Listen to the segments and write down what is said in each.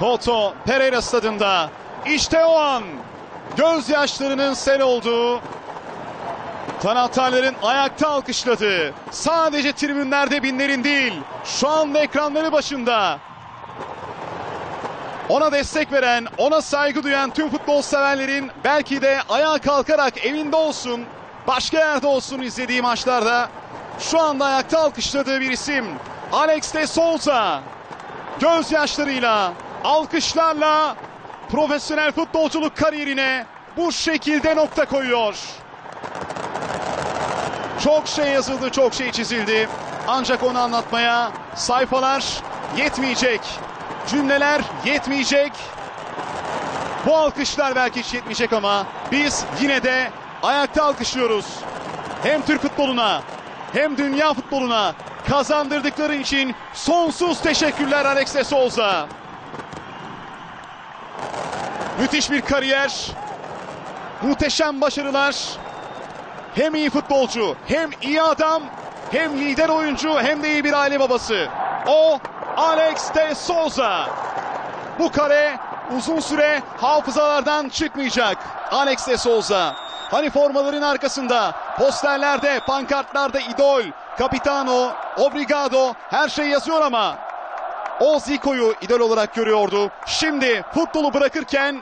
Koto Pereira stadında. İşte o an gözyaşlarının sel olduğu Taraftarların ayakta alkışladığı, sadece tribünlerde binlerin değil, şu anda ekranları başında ona destek veren, ona saygı duyan tüm futbol severlerin belki de ayağa kalkarak evinde olsun, başka yerde olsun izlediği maçlarda şu anda ayakta alkışladığı bir isim. Alex de Souza gözyaşlarıyla, alkışlarla profesyonel futbolculuk kariyerine bu şekilde nokta koyuyor. Çok şey yazıldı, çok şey çizildi. Ancak onu anlatmaya sayfalar yetmeyecek. Cümleler yetmeyecek. Bu alkışlar belki hiç yetmeyecek ama biz yine de ayakta alkışlıyoruz. Hem Türk futboluna hem dünya futboluna kazandırdıkları için sonsuz teşekkürler Alex de Souza. Müthiş bir kariyer. Muhteşem başarılar. Hem iyi futbolcu, hem iyi adam, hem lider oyuncu, hem de iyi bir aile babası. O Alex de Souza. Bu kare uzun süre hafızalardan çıkmayacak. Alex de Souza. Hani formaların arkasında, posterlerde, pankartlarda idol, capitano, obrigado her şey yazıyor ama o Zico'yu idol olarak görüyordu. Şimdi futbolu bırakırken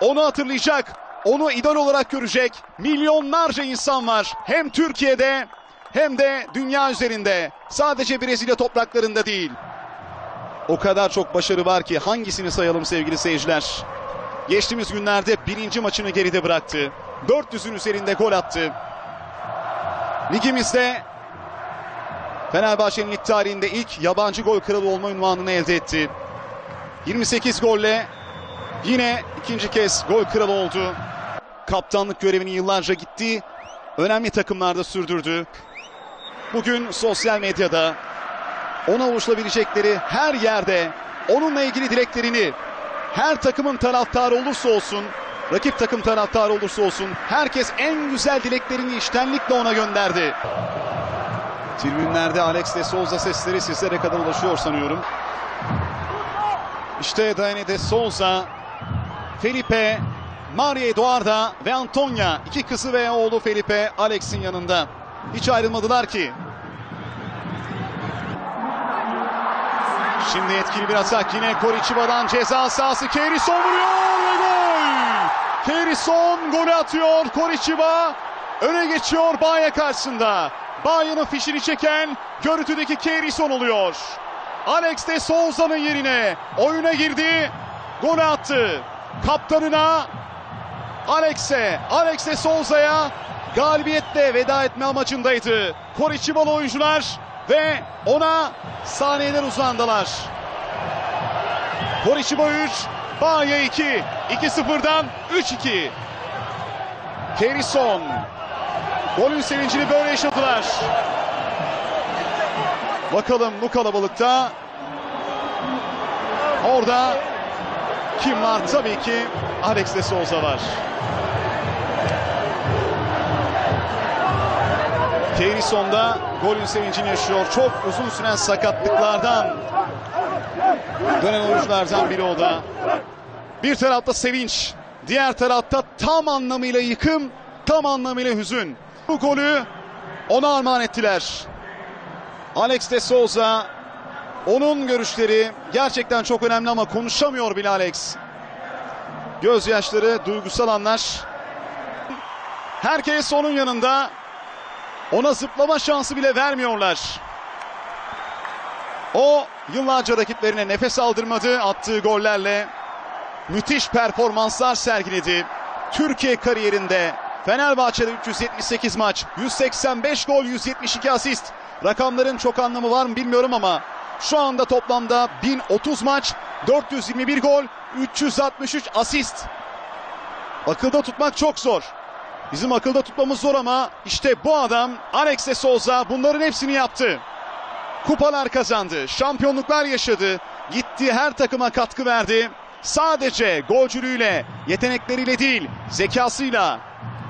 onu hatırlayacak, onu idol olarak görecek milyonlarca insan var. Hem Türkiye'de hem de dünya üzerinde. Sadece Brezilya topraklarında değil. O kadar çok başarı var ki hangisini sayalım sevgili seyirciler. Geçtiğimiz günlerde birinci maçını geride bıraktı. 400'ün üzerinde gol attı. Ligimizde Fenerbahçe'nin lig tarihinde ilk yabancı gol kralı olma unvanını elde etti. 28 golle yine ikinci kez gol kralı oldu. Kaptanlık görevini yıllarca gitti. Önemli takımlarda sürdürdü. Bugün sosyal medyada ona ulaşılabilecekleri her yerde onunla ilgili dileklerini her takımın taraftarı olursa olsun, rakip takım taraftarı olursa olsun herkes en güzel dileklerini iştenlikle ona gönderdi. Tribünlerde Alex de Souza sesleri sizlere kadar ulaşıyor sanıyorum. İşte Dani de Souza, Felipe, Maria Eduarda ve Antonia. iki kızı ve oğlu Felipe Alex'in yanında. Hiç ayrılmadılar ki. Şimdi etkili bir atak yine Koriçiba'dan ceza sahası. Kerison vuruyor ve gol. Kerison golü atıyor. Koriçiba öne geçiyor Baya karşısında. Baya'nın fişini çeken görüntüdeki Kerison oluyor. Alex de Souza'nın yerine oyuna girdi. Golü attı. Kaptanına Alex'e, Alex de Souza'ya galibiyetle veda etme amacındaydı. Koriçibalı oyuncular ve ona saniyeler uzandılar. Koriçiba 3, Baya 2. 2-0'dan 3-2. Kerison. Golün sevincini böyle yaşadılar. Bakalım bu kalabalıkta orada kim var? Tabii ki Alex de Souza var. Keyrison golün sevincini yaşıyor. Çok uzun süren sakatlıklardan dönen oyunculardan biri o da. Bir tarafta sevinç, diğer tarafta tam anlamıyla yıkım, tam anlamıyla hüzün. Bu golü ona armağan ettiler. Alex de Souza, onun görüşleri gerçekten çok önemli ama konuşamıyor bile Alex. Gözyaşları, duygusal anlar. Herkes onun yanında. Ona zıplama şansı bile vermiyorlar. O yıllarca rakiplerine nefes aldırmadı attığı gollerle. Müthiş performanslar sergiledi. Türkiye kariyerinde Fenerbahçe'de 378 maç, 185 gol, 172 asist. Rakamların çok anlamı var mı bilmiyorum ama şu anda toplamda 1030 maç, 421 gol, 363 asist. Akılda tutmak çok zor. Bizim akılda tutmamız zor ama işte bu adam Alex de Souza bunların hepsini yaptı. Kupalar kazandı, şampiyonluklar yaşadı, gittiği her takıma katkı verdi. Sadece golcülüğüyle, yetenekleriyle değil, zekasıyla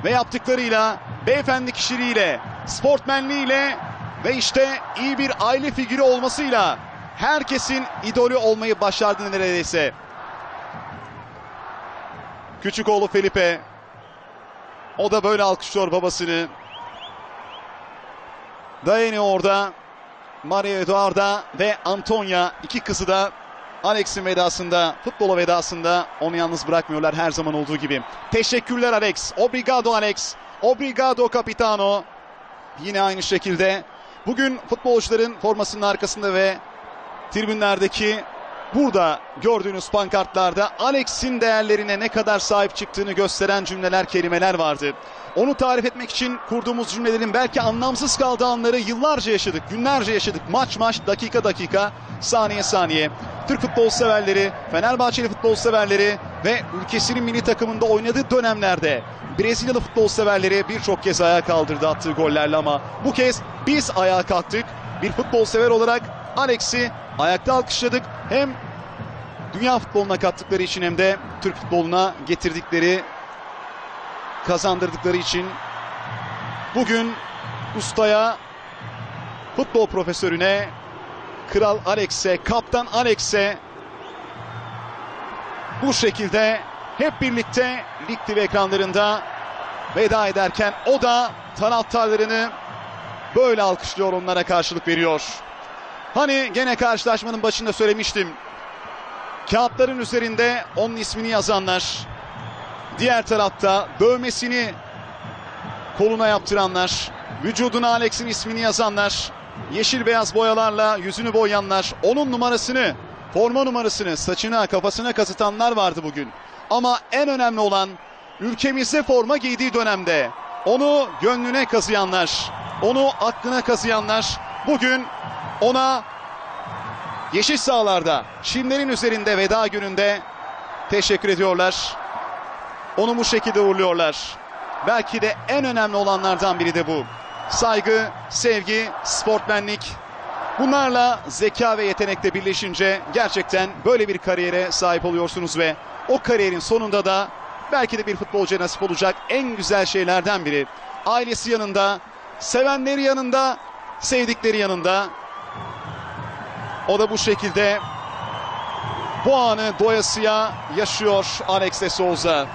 ve yaptıklarıyla, beyefendi kişiliğiyle, sportmenliğiyle ve işte iyi bir aile figürü olmasıyla herkesin idolü olmayı başardı neredeyse. Küçük oğlu Felipe. O da böyle alkışlıyor babasını. Dayanıyor orada. Maria Eduarda ve Antonia iki kızı da Alex'in vedasında, futbola vedasında onu yalnız bırakmıyorlar her zaman olduğu gibi. Teşekkürler Alex. Obrigado Alex. Obrigado Capitano. Yine aynı şekilde bugün futbolcuların formasının arkasında ve tribünlerdeki burada gördüğünüz pankartlarda Alex'in değerlerine ne kadar sahip çıktığını gösteren cümleler, kelimeler vardı. Onu tarif etmek için kurduğumuz cümlelerin belki anlamsız kaldığı anları yıllarca yaşadık, günlerce yaşadık. Maç maç, dakika dakika, saniye saniye. Türk futbol severleri, Fenerbahçeli futbol severleri ve ülkesinin milli takımında oynadığı dönemlerde Brezilyalı futbol severleri birçok kez ayağa kaldırdı attığı gollerle ama bu kez biz ayağa kalktık. Bir futbol sever olarak Alex'i ayakta alkışladık. Hem dünya futboluna kattıkları için hem de Türk futboluna getirdikleri, kazandırdıkları için bugün ustaya, futbol profesörüne, Kral Alex'e, Kaptan Alex'e bu şekilde hep birlikte Lig TV ekranlarında veda ederken o da taraftarlarını böyle alkışlıyor onlara karşılık veriyor. Hani gene karşılaşmanın başında söylemiştim. Kağıtların üzerinde onun ismini yazanlar, diğer tarafta dövmesini koluna yaptıranlar, vücuduna Alex'in ismini yazanlar, yeşil beyaz boyalarla yüzünü boyayanlar, onun numarasını, forma numarasını saçına, kafasına kazıtanlar vardı bugün. Ama en önemli olan ülkemizde forma giydiği dönemde onu gönlüne kazıyanlar, onu aklına kazıyanlar bugün ona yeşil sahalarda, çimlerin üzerinde veda gününde teşekkür ediyorlar. Onu bu şekilde uğurluyorlar. Belki de en önemli olanlardan biri de bu. Saygı, sevgi, sportmenlik. Bunlarla zeka ve yetenekle birleşince gerçekten böyle bir kariyere sahip oluyorsunuz ve o kariyerin sonunda da belki de bir futbolcuya nasip olacak en güzel şeylerden biri. Ailesi yanında, sevenleri yanında, sevdikleri yanında. O da bu şekilde bu anı doyasıya yaşıyor Alex de Souza.